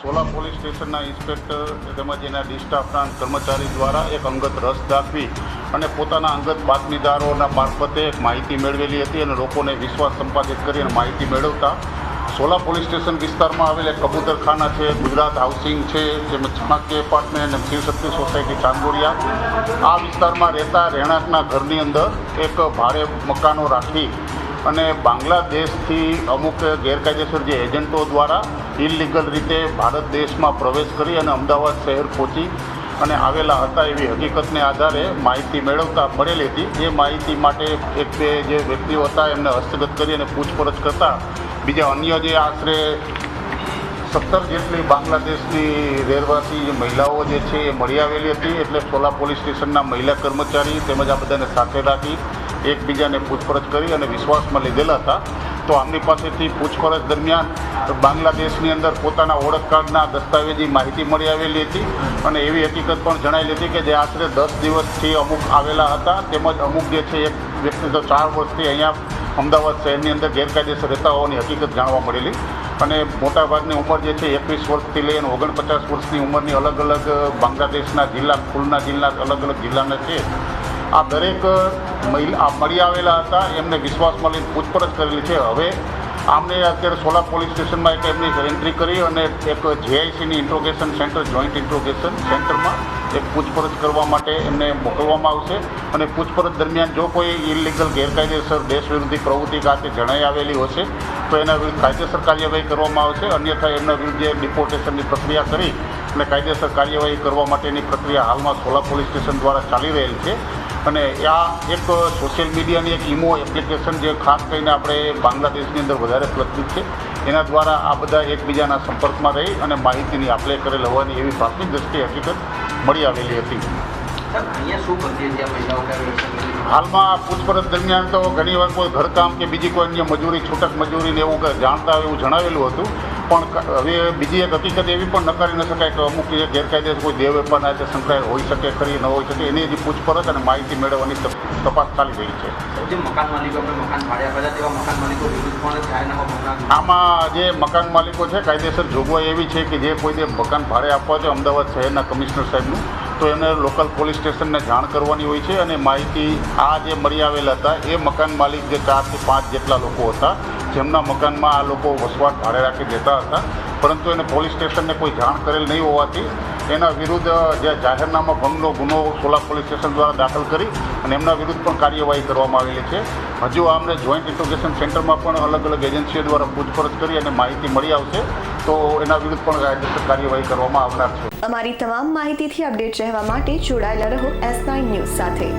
Sola police સ્ટેશનના inspector તેમજ એના ડિસ્ટાફના કર્મચારી દ્વારા એક અંગત રસ દાખવી અને પોતાના અંગત બાતમીદારોના મારફતે એક માહિતી મેળવેલી હતી અને લોકોને વિશ્વાસ સંપાદિત કરી અને માહિતી મેળવતા સોલા પોલીસ સ્ટેશન વિસ્તારમાં આવેલ કબૂતરખાના છે. ગુજરાત હાઉસિંગ છે. તેમજ ચાણક્ય એપાર્ટમેન્ટ અને શિવશક્તિ સોસાયટી ચાંદોડિયા. આ વિસ્તારમાં રહેતા રહેણાંકના ઘરની અંદર એક ભારે મકાનો રાખી અને બાંગ્લાદેશથી અમુક ગેરકાયદેસર જે એજન્ટો દ્વારા ઇલીગલ રીતે ભારત દેશમાં પ્રવેશ કરી અને અમદાવાદ શહેર પહોંચી અને આવેલા હતા એવી હકીકતને આધારે માહિતી મેળવતા મળેલી હતી. એ માહિતી માટે એક બે જે વ્યક્તિઓ હતા એમને હસ્તગત કરી અને પૂછપરછ કરતા બીજા અન્ય જે આશરે સત્તર જેટલી બાંગ્લાદેશની રહેવાસી મહિલાઓ જે છે એ મળી આવેલી હતી. એટલે સોલા પોલીસ સ્ટેશનના મહિલા કર્મચારી તેમજ આ બધાને સાથે રાખી એકબીજાને પૂછપરછ કરી અને વિશ્વાસમાં લીધેલા હતા, તો આમની પાસેથી પૂછપરછ દરમિયાન બાંગ્લાદેશની અંદર પોતાના ઓળખ કાર્ડના દસ્તાવેજી માહિતી મળી આવેલી હતી અને એવી હકીકત પણ જણાયેલી હતી કે જે આશરે દસ દિવસથી અમુક આવેલા હતા, તેમજ અમુક જે છે એક વ્યક્તિ તો ચાર વર્ષથી અહીંયા અમદાવાદ શહેરની અંદર ગેરકાયદેસર રહેતા હોવાની હકીકત જાણવા મળેલી. અને મોટાભાગની ઉંમર જે છે એકવીસ વર્ષથી લઈને ઓગણપચાસ વર્ષની ઉંમરની અલગ અલગ બાંગ્લાદેશના જિલ્લા, ખુલના જિલ્લા, અલગ અલગ જિલ્લાના છે. આ દરેક મહિલા મળી આવેલા હતા, એમને વિશ્વાસમાં લઈને પૂછપરછ કરેલી છે. હવે આમને અત્યારે સોલા પોલીસ સ્ટેશનમાં એક એમની એન્ટ્રી કરી અને એક જેઆઈસીની ઇન્ટ્રોગેશન સેન્ટર જોઈન્ટ ઇન્ટ્રોગેશન સેન્ટરમાં એક પૂછપરછ કરવા માટે એમને મોકલવામાં આવશે. અને પૂછપરછ દરમિયાન જો કોઈ ઇલીગલ ગેરકાયદેસર દેશ વિરોધી પ્રવૃત્તિ કાતે જણાઈ આવેલી હશે, તો એના વિરુદ્ધ કાયદેસર કાર્યવાહી કરવામાં આવશે. અન્યથા એમના વિરુદ્ધ ડિપોર્ટેશનની પ્રક્રિયા કરી અને કાયદેસર કાર્યવાહી કરવા માટેની પ્રક્રિયા હાલમાં સોલા પોલીસ સ્ટેશન દ્વારા ચાલી રહેલ છે. અને આ એક સોશિયલ મીડિયાની એક ઇમો એપ્લિકેશન જે ખાસ કરીને આપણે બાંગ્લાદેશની અંદર વધારે પ્રચલિત છે એના દ્વારા આ બધા એકબીજાના સંપર્કમાં રહી અને માહિતીની આપલે કરેલ હોવાની એવી પ્રાથમિક દ્રષ્ટિએ હકીકત મળી આવેલી હતી? હાલમાં પૂછપરછ દરમિયાન તો ઘણી વાર કોઈ ઘરકામ કે બીજી કોઈ અન્ય મજૂરી છૂટક મજૂરી ને એવું જાણતા હોય એવું જણાવેલું હતું. પણ હવે બીજી એક હકીકત એવી પણ નકારી ન શકાય કે અમુક જે ગેરકાયદેસર કોઈ દેહ વેપારના જે સંકળાયેલ હોઈ શકે ખરી ન હોઈ શકે એની હજી પૂછપરછ અને માહિતી મેળવવાની તપાસ ચાલી રહી છે. જે મકાન માલિકો મકાન ભાડ્યા હતા તેવા મકાન માલિકો વિરુદ્ધ પણ જાહેરનામા આમાં જે મકાન માલિકો છે કાયદેસર જોગવાઈ એવી છે કે જે કોઈ જે મકાન ભાડે આપવા છે અમદાવાદ શહેરના કમિશનર સાહેબનું તો એને લોકલ પોલીસ સ્ટેશનને જાણ કરવાની હોય છે અને માહિતી આ જે મળી આવેલા હતા એ મકાન માલિક જે ચારથી પાંચ જેટલા લોકો હતા જેમના મકાનમાં આ લોકો વસવાટ ભાડે રાખી દેતા હતા, પરંતુ એને પોલીસ સ્ટેશનને કોઈ જાણ કરેલ નહીં હોવાથી એના વિરુદ્ધ જે જાહેરનામા ભંગનો ગુનો સોલા પોલીસ સ્ટેશન દ્વારા દાખલ કરી અને એમના વિરુદ્ધ પણ કાર્યવાહી કરવામાં આવેલી છે. હજુ આમને જોઈન્ટ ઇન્ટ્રોગેશન સેન્ટરમાં પણ અલગ અલગ એજન્સીઓ દ્વારા પૂછપરછ કરી અને માહિતી મળી આવશે, તો એના વિરુદ્ધ પણ કાયદેસર કાર્યવાહી કરવામાં આવનાર છે. અમારી તમામ માહિતીથી અપડેટ રહેવા માટે જોડાયેલા રહો એસ ન્યૂઝ સાથે.